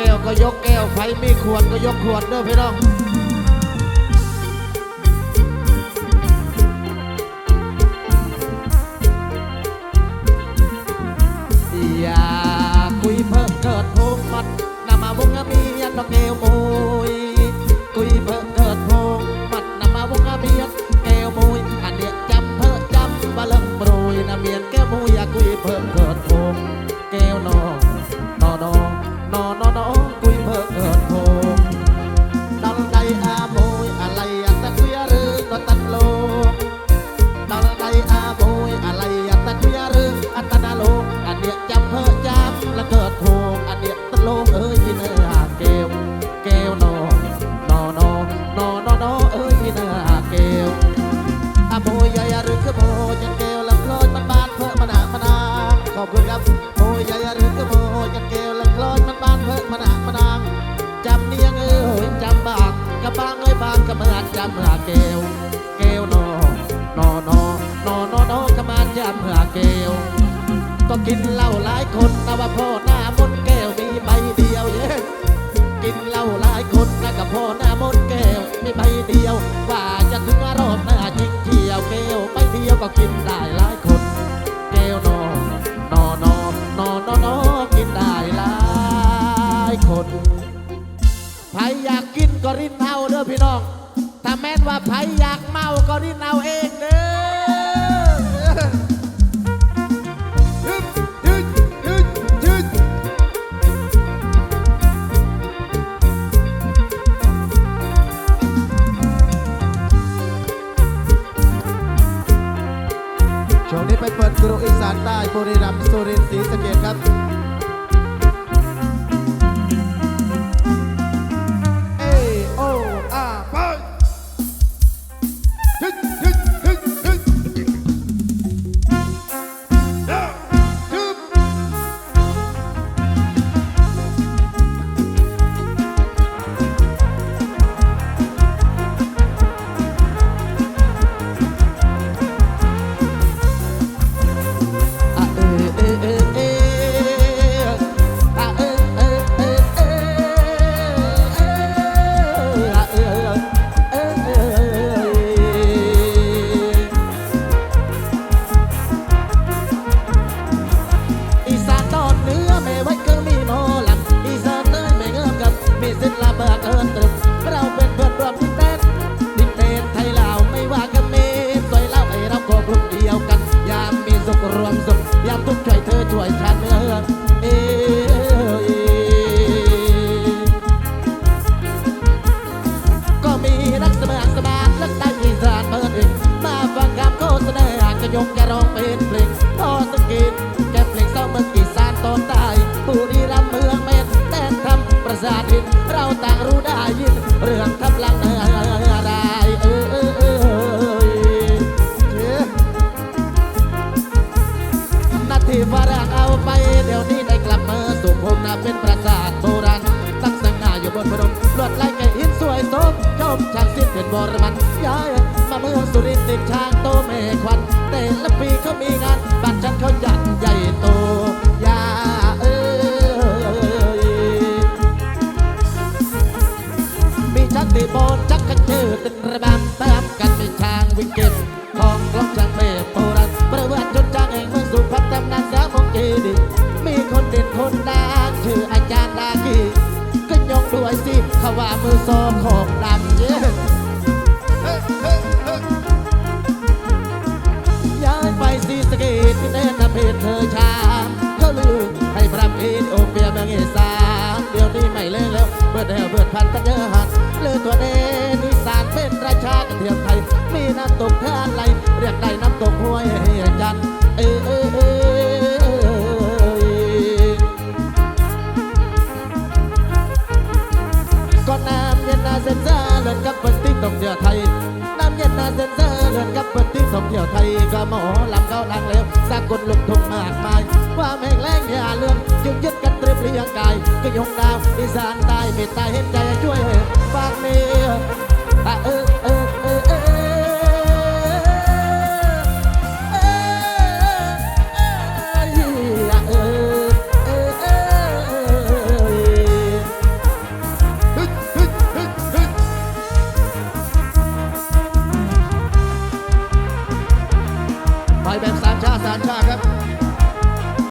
แก้วก็ยกแก้วไฟมีขวดก็ยกขวดเด้อพี่น้อง เนี้ยจำเพอจำและเกิดโพงอันเนี้ยตะโลกเอ้ยที่เนื้อหาเกลเกลนอนอนอนอนอนอเอ้ยที่เนื้อหาเกลอาโบยใหญ่หรือคือโบยจันเกลลำคลอยมันบานเพิ่มมันหามันนาขอบคุณครับโบยใหญ่หรือคือโบยจันเกลลำคลอยมันบานเพิ่มมันหามันนาจำเนียงเอ้ยจำบางกะบางเอ้ยบางกะเมือนจำหาเกลเกลนอนอนอนอนอนอกมานยามเมื่อเกล ก็กินเหล้าหลายคนแต่ว่าพ่อหน้ามนแก้วมีใบเดียวเย้กินเหล้าหลายคนนะกับพ่อหน้ามนแก้วมีใบเดียว ว่าจะถึงรอบหน้าจริงเที่ยวเกลใบเดียวก็กินได้หลายคนเกลนอนอนอนอนอนอกินได้หลายคนไผอยากกินก็รินเอาเด้อพี่น้องถ้าแม่นว่าไผอยากเมาก็รินเอาเองเด้อ ไปเปิดกรุอีสานใต้บุรีรัมย์สุรินทร์ศรีสะเกดครับ ลวดลายแก่หินสวยสมชมช่างสิ้นเป็นบรมันย้ายมาเมืองสุรินทร์ติดช้างโตเมควันแต่ละปีเขามีงานบ้านฉันเขาจัดใหญ่โตยาเอ้ยมีชักตีโบนชักกันชื่อตินระบำตามกันมีช้างวิ่งเก็บของกลองช้าง ว่ามือโซของดำเย้ย้ายไปสีสะเกตที่เน้นนำเพศเธอชามก็ลืมให้พระเพศโอเปียบางองเอ งเที่ยวไทย น้ำเย็นนาเซนเซอร์เดินกับเปิดที่ส่งเที่ยวไทยก็หมอลำเขาลังเลวสามคนลุกทุ่งมากมาย ความแห่งแรงอย่าเลือนจึงยึดกันเตรียมเรียงกายก็ยงดาวอีสานใต้เมตตาเห็นใจช่วย